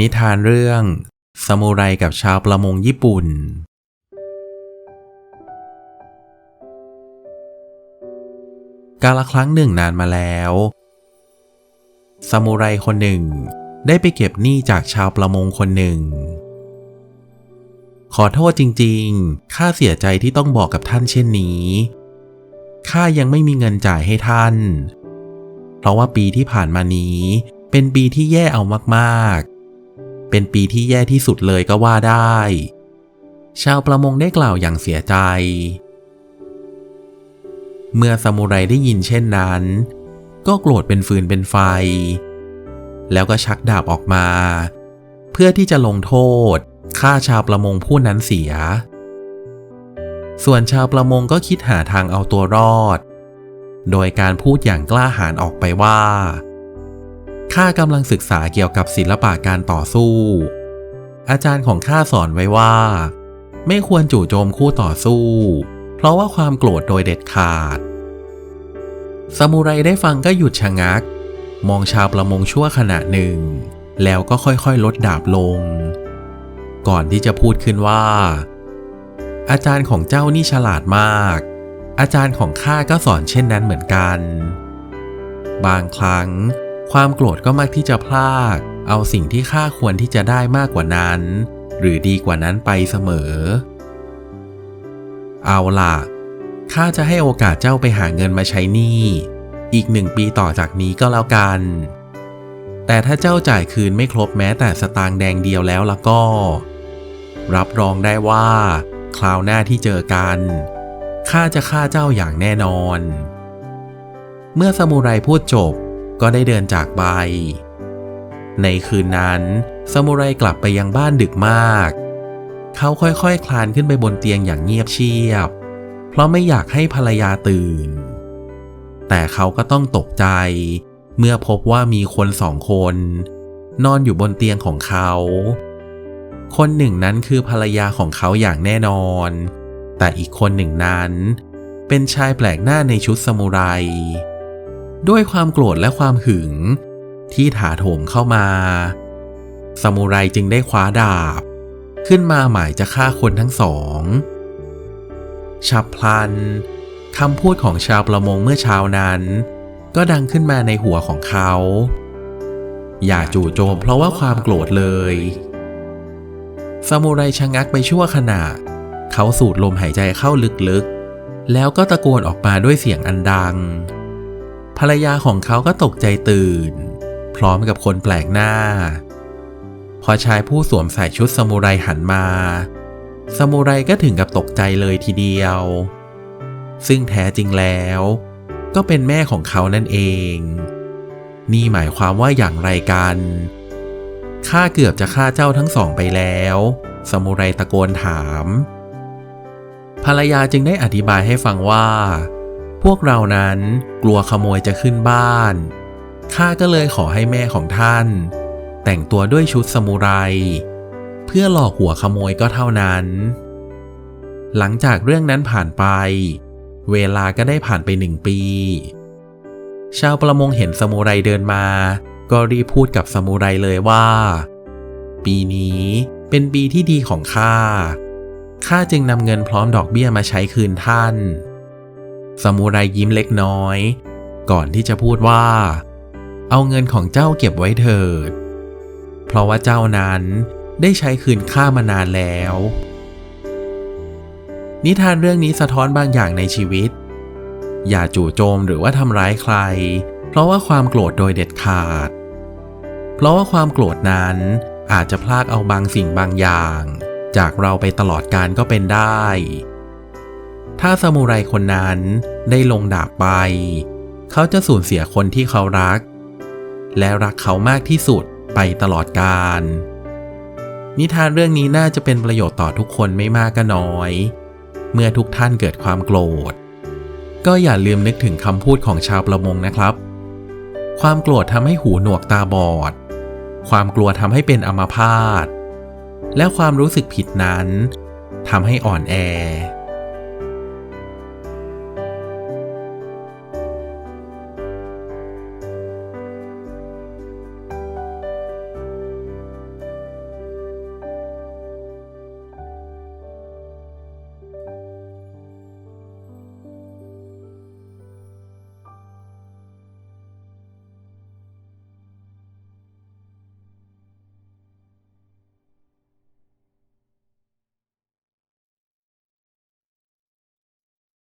นิทานเรื่องซามูไรกับชาวประมงญี่ปุ่น กาลครั้งหนึ่งนานมาแล้วซามูไรคนหนึ่งได้ไปเก็บหนี้จากชาวประมงคนหนึ่ง ขอโทษจริงๆ ข้าเสียใจที่ต้องบอกกับท่านเช่นนี้ ข้ายังไม่มีเงินจ่ายให้ท่าน เพราะว่าปีที่ผ่านมานี้เป็นปีที่แย่เอามากๆ เป็นปีที่แย่ที่สุดเลยก็ว่าได้ ชาวประมงได้กล่าวอย่างเสียใจ เมื่อซามูไรได้ยินเช่นนั้น ก็โกรธเป็นฟืนเป็นไฟ แล้วก็ชักดาบออกมา เพื่อที่จะลงโทษฆ่าชาวประมงผู้นั้นเสีย ส่วนชาวประมงก็คิดหาทางเอาตัวรอด โดยการพูดอย่างกล้าหาญออกไปว่า ข้ากำลังศึกษาเกี่ยวกับศิลปะการต่อสู้ อาจารย์ของข้าสอนไว้ว่า ไม่ควรจู่โจมคู่ต่อสู้ เพราะว่าความโกรธโดยเด็ดขาดซามูไรได้ฟังก็หยุดชะงัก มองชาวประมงชั่วขณะหนึ่ง แล้วก็ค่อยๆ ลดดาบลง ก่อนที่จะพูดขึ้นว่า อาจารย์ของเจ้านี่ฉลาดมาก อาจารย์ของข้าก็สอนเช่นนั้นเหมือนกัน บางครั้ง ความโกรธก็มักที่จะพลากเอาสิ่งที่ข้าควรที่จะได้มากกว่านั้น หรือดีกว่านั้นไปเสมอ เอาล่ะข้าจะให้โอกาสเจ้าไปหาเงินมาใช้หนี้อีกหนึ่งปีต่อจากนี้ก็แล้วกัน แต่ถ้าเจ้าจ่ายคืนไม่ครบแม้แต่สตางค์แดงเดียวแล้วละก็ รับรองได้ว่า คราวหน้าที่เจอกันข้าจะฆ่าเจ้าอย่างแน่นอน เมื่อซามูไรพูดจบ ก็ได้เดินจากไป ในคืนนั้นซามูไรกลับไปยังบ้านดึกมาก เขาค่อยๆคคลานขึ้นไปบนเตียงอย่างเงียบเชียบ เพราะไม่อยากให้ภรรยาตื่น แต่เขาก็ต้องตกใจ เมื่อพบว่ามีคนสองคน นอนอยู่บนเตียงของเขา คนหนึ่งนั้นคือภรรยาของเขาอย่างแน่นอน แต่อีกคนหนึ่งนั้น เป็นชายแปลกหน้าในชุดสมุไร ด้วยความโกรธและความหึง ที่ถาโถมเข้ามาสมุไรจึงได้คว้าดาบ ขึ้นมาหมายจะฆ่าคนทั้งสอง ฉับพลันคำพูดของชาวประมงเมื่อเช้านั้น ก็ดังขึ้นมาในหัวของเขา อย่าจู่โจมเพราะว่าความโกรธเลย ซามูไรชะงักไปชั่วขณะ เขาสูดลมหายใจเข้าลึกๆ แล้วก็ตะโกนออกมาด้วยเสียงอันดัง ภรรยาของเขาก็ตกใจตื่น พร้อมกับคนแปลกหน้า พอชายผู้สวมใส่ชุดซามูไรหันมาซามูไรก็ถึงกับตกใจเลยทีเดียว ซึ่งแท้จริงแล้ว ก็เป็นแม่ของเขานั่นเอง นี่หมายความว่าอย่างไรกันข้าเกือบจะฆ่าเจ้าทั้งสองไปแล้วสมุไรตะโกนถาม ภรรยาจึงได้อธิบายให้ฟังว่า พวกเรานั้นกลัวขโมยจะขึ้นบ้าน ข้าก็เลยขอให้แม่ของท่าน แต่งตัวด้วยชุดสมุไร เพื่อหลอกหัวขโมยก็เท่านั้น หลังจากเรื่องนั้นผ่านไป เวลาก็ได้ผ่านไปหนึ่งปี ชาวประมงเห็นสมุไรเดินมา ก็รีบพูดกับซามูไรเลยว่า ปีนี้เป็นปีที่ดีของข้าข้าจึงนำเงินพร้อมดอกเบี้ยมาใช้คืนท่าน ซามูไรยิ้มเล็กน้อย ก่อนที่จะพูดว่า เอาเงินของเจ้าเก็บไว้เถิด เพราะว่าเจ้านั้นได้ใช้คืนข้ามานานแล้ว นิทานเรื่องนี้สะท้อนบางอย่างในชีวิต อย่าจู่โจมหรือว่าทำร้ายใคร เพราะว่าความโกรธโดยเด็ดขาด เพราะว่าความโกรธนั้นอาจจะพลากเอาบางสิ่งบางอย่าง จากเราไปตลอดการก็เป็นได้ ถ้าสมุไรคนนั้นได้ลงดาบไป เขาจะสูญเสียคนที่เขารัก และรักเขามากที่สุดไปตลอดกาลนิทานเรื่องนี้น่าจะเป็นประโยชน์ต่อทุกคนไม่มากก็น้อย เมื่อทุกท่านเกิดความโกรธ ก็อย่าลืมนึกถึงคำพูดของชาวประมงนะครับ ความโกรธทำให้หูหนวกตาบอด ความกลัวทำให้เป็นอัมพาตและความรู้สึกผิดนั้นทำให้อ่อนแอ